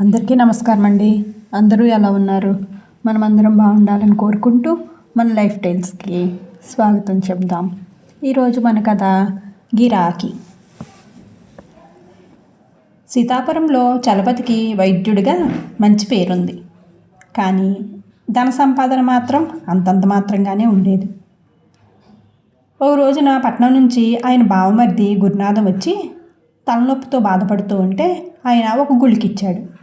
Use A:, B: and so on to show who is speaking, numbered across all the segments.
A: అందరికీ నమస్కారం అండి. అందరూ ఎలా ఉన్నారు? మనం అందరం బాగుండాలని కోరుకుంటూ మన లైఫ్ టైల్స్కి స్వాగతం చెప్దాం. ఈరోజు మన కథ గిరాకీ. సీతాపురంలో చలపతికి వైద్యుడిగా మంచి పేరుంది. కానీ ధన సంపాదన మాత్రం అంతంత మాత్రంగానే ఉండేది. ఓ రోజున పట్నం నుంచి ఆయన బావమర్ది గురునాథం వచ్చి తలనొప్పితో బాధపడుతూ ఉంటే ఆయన ఒక గుళికిచ్చాడు.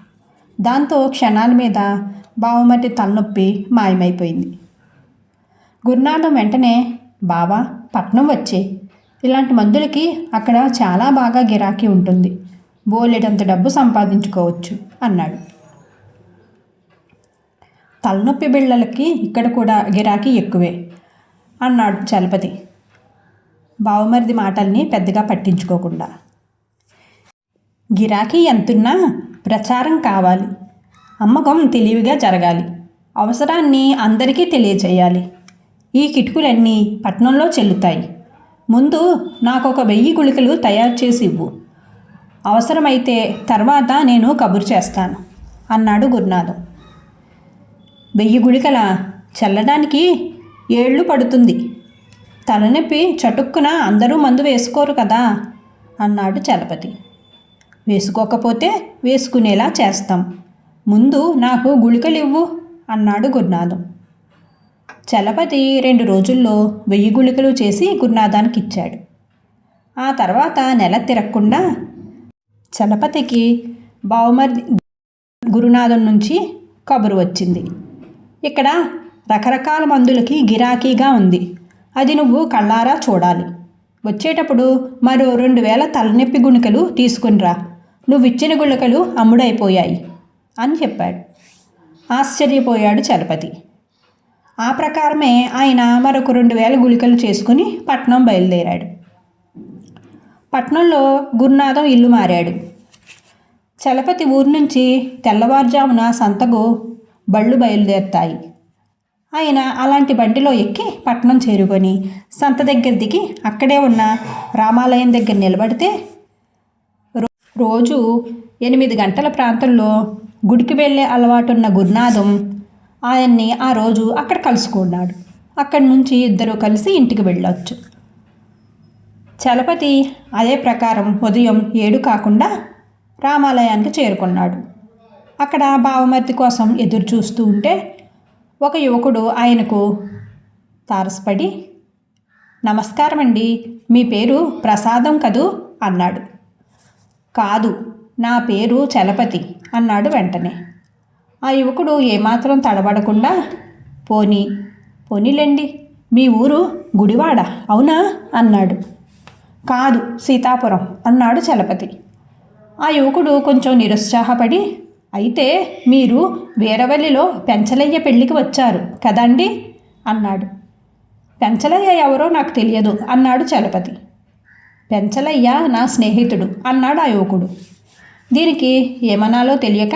A: దాంతో క్షణాల మీద బావమటి తలనొప్పి మాయమైపోయింది. గురునాథం వెంటనే బావా పట్నం వచ్చే. ఇలాంటి మందులకి అక్కడ చాలా బాగా గిరాకీ ఉంటుంది. బోలెడంత డబ్బు సంపాదించుకోవచ్చు అన్నాడు. తలనొప్పి బిళ్ళలకి ఇక్కడ కూడా గిరాకీ ఎక్కువే అన్నాడు చలపతి. బావమరిది మాటల్ని పెద్దగా పట్టించుకోకుండా. గిరాకీ ఎంతున్నా ప్రచారం కావాలి. అమ్మకం తెలివిగా జరగాలి. అవసరాన్ని అందరికీ తెలియచేయాలి. ఈ కిటుకులన్నీ పట్నంలో చెల్లుతాయి. ముందు నాకు ఒక వెయ్యి గుళికలు తయారు చేసి ఇవ్వు. అవసరమైతే తర్వాత నేను కబురు చేస్తాను అన్నాడు గురునాథం. వెయ్యి గుళికల చల్లడానికి ఏళ్ళు పడుతుంది. తలనొప్పి చటుక్కున అందరూ మందు వేసుకోరు కదా అన్నాడు చలపతి. వేసుకోకపోతే వేసుకునేలా చేస్తాం. ముందు నాకు గుళికలు ఇవ్వు అన్నాడు గురునాథం. చలపతి రెండు రోజుల్లో వెయ్యి గుళికలు చేసి గురునాథానికి ఇచ్చాడు ఆ తర్వాత నెల తిరగకుండా చలపతికి బావమర్ది గురునాథం నుంచి కబురు వచ్చింది. ఇక్కడ రకరకాల మందులకి గిరాకీగా ఉంది. అది నువ్వు కళ్ళారా చూడాలి. వచ్చేటప్పుడు మరో రెండు వేల తలనొప్పి గుణికలు తీసుకునిరా. నువ్విచ్చిన గుళికలు అమ్ముడైపోయాయి అని చెప్పాడు. ఆశ్చర్యపోయాడు చలపతి. ఆ ప్రకారమే ఆయన మరొక రెండు వేల గుళికలు చేసుకుని పట్నం బయలుదేరాడు. పట్నంలో గురునాథం ఇల్లు మారాడు. చలపతి ఊరు నుంచి తెల్లవారుజామున సంతకు బళ్ళు బయలుదేరుతాయి. ఆయన అలాంటి బండిలో ఎక్కి పట్నం చేరుకొని సంత దగ్గర దిగి అక్కడే ఉన్న రామాలయం దగ్గర నిలబడితే రోజు ఎనిమిది గంటల ప్రాంతంలో గుడికి వెళ్ళే అలవాటున్న గురునాథం ఆయన్ని ఆ రోజు అక్కడ కలుసుకున్నాడు. అక్కడి నుంచి ఇద్దరు కలిసి ఇంటికి వెళ్ళొచ్చు. చలపతి అదే ప్రకారం ఉదయం ఏడు కాకుండా రామాలయానికి చేరుకున్నాడు. అక్కడ బావమర్తి కోసం ఎదురు చూస్తూ ఉంటే ఒక యువకుడు ఆయనకు తారసపడి నమస్కారం అండి మీ పేరు ప్రసాదం కదూ? అన్నాడు. కాదు నా పేరు చలపతి అన్నాడు వెంటనే. ఆ యువకుడు ఏమాత్రం తడబడకుండా పోనీ పోనీలేండి మీ ఊరు గుడివాడ అవునా? అన్నాడు. కాదు సీతాపురం అన్నాడు చలపతి. ఆ యువకుడు కొంచెం నిరుత్సాహపడి అయితే మీరు వీరవల్లిలో పెంచలయ్య పెళ్ళికి వచ్చారు కదండి? అన్నాడు. పెంచలయ్య ఎవరో నాకు తెలియదు అన్నాడు చలపతి. పెంచలయ్య నా స్నేహితుడు అన్నాడు ఆ యువకుడు దీనికి ఏమనాలో తెలియక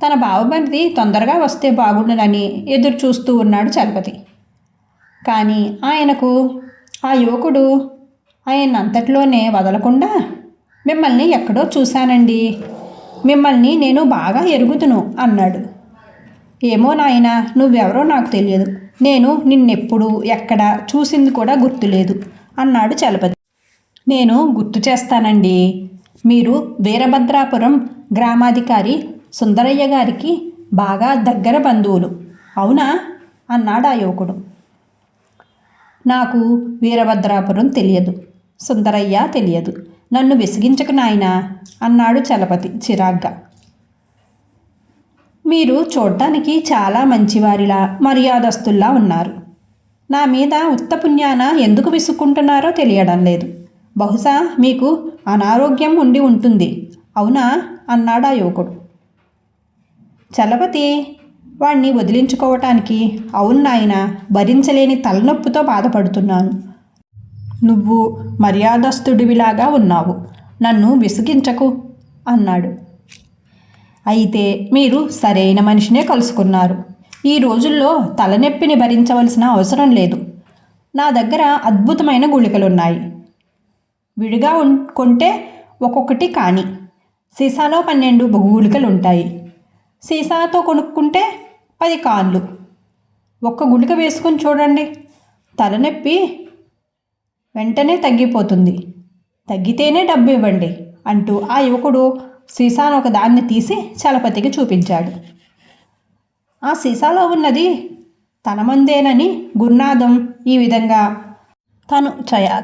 A: తన బావబంది తొందరగా వస్తే బాగుండునని ఎదురు చూస్తూ ఉన్నాడు చలపతి. కానీ ఆయనకు ఆ యువకుడు ఆయన అంతట్లోనే వదలకుండా మిమ్మల్ని ఎక్కడో చూశానండి. మిమ్మల్ని నేను బాగా ఎరుగుతును అన్నాడు. ఏమో నాయన నువ్వెవరో నాకు తెలియదు. నేను నిన్నెప్పుడు ఎక్కడ చూసింది కూడా గుర్తులేదు అన్నాడు చలపతి. నేను గుర్తు చేస్తానండి. మీరు వీరభద్రాపురం గ్రామాధికారి సుందరయ్య గారికి బాగా దగ్గర బంధువులు. అవునా? అన్నాడు ఆ యువకుడు. నాకు వీరభద్రాపురం తెలియదు. సుందరయ్య తెలియదు. నన్ను విసిగించక నాయనా అన్నాడు చలపతి చిరాగ్గా. మీరు చూడటానికి చాలా మంచివారిలా మర్యాదస్తుల్లా ఉన్నారు. నా మీద ఉత్తపుణ్యాన ఎందుకు విసుక్కుంటున్నారో తెలియడం లేదు. బహుశా మీకు అనారోగ్యం ఉండి ఉంటుంది. అవునా? అన్నాడు ఆ యువకుడు. చలపతి వాణ్ణి వదిలించుకోవటానికి అవును నాయన భరించలేని తలనొప్పితో బాధపడుతున్నాను. నువ్వు మర్యాదస్తుడివిలాగా ఉన్నావు. నన్ను విసిగించకు అన్నాడు. అయితే మీరు సరైన మనిషినే కలుసుకున్నారు. ఈ రోజుల్లో తలనొప్పిని భరించవలసిన అవసరం లేదు. నా దగ్గర అద్భుతమైన గుళికలున్నాయి. విడిగా కొంటే ఒక్కొక్కటి కానీ. సీసాలో పన్నెండు గుళికలు ఉంటాయి. సీసాతో కొనుక్కుంటే పది కాళ్ళు ఒక్క గుళిక వేసుకొని చూడండి. తలనొప్పి వెంటనే తగ్గిపోతుంది. తగ్గితేనే డబ్బు ఇవ్వండి అంటూ ఆ యువకుడు సీసాను ఒక దాన్ని తీసి చలపతికి చూపించాడు. ఆ సీసాలో ఉన్నది తన మందేనని గురునాథం ఈ విధంగా తను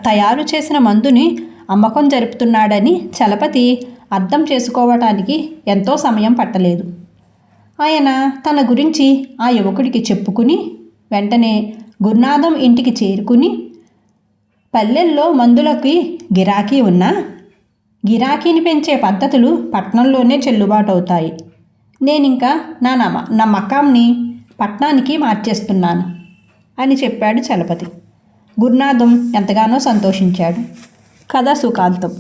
A: తయారు చేసిన మందుని అమ్మకం జరుపుతున్నాడని చలపతి అర్థం చేసుకోవటానికి ఎంతో సమయం పట్టలేదు. ఆయన తన గురించి ఆ యువకుడికి చెప్పుకుని వెంటనే గురునాథం ఇంటికి చేరుకుని పల్లెల్లో మందులకి గిరాకీ ఉన్నా గిరాకీని పెంచే పద్ధతులు పట్నంలోనే చెల్లుబాటు అవుతాయి నేనింకా నా నమ నా మకాంని పట్నానికి మార్చేస్తున్నాను అని చెప్పాడు చలపతి. గురునాథం ఎంతగానో సంతోషించాడు. కథ సుఖాంతం.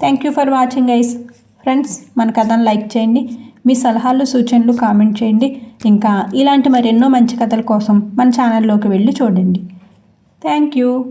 A: థ్యాంక్ యూ ఫర్ వాచింగ్ ఐస్ ఫ్రెండ్స్ మన కథను లైక్ చేయండి. మీ సలహాలు సూచనలు కామెంట్ చేయండి. ఇంకా ఇలాంటి మరెన్నో మంచి కథల కోసం మన ఛానల్లోకి వెళ్ళి చూడండి. Thank you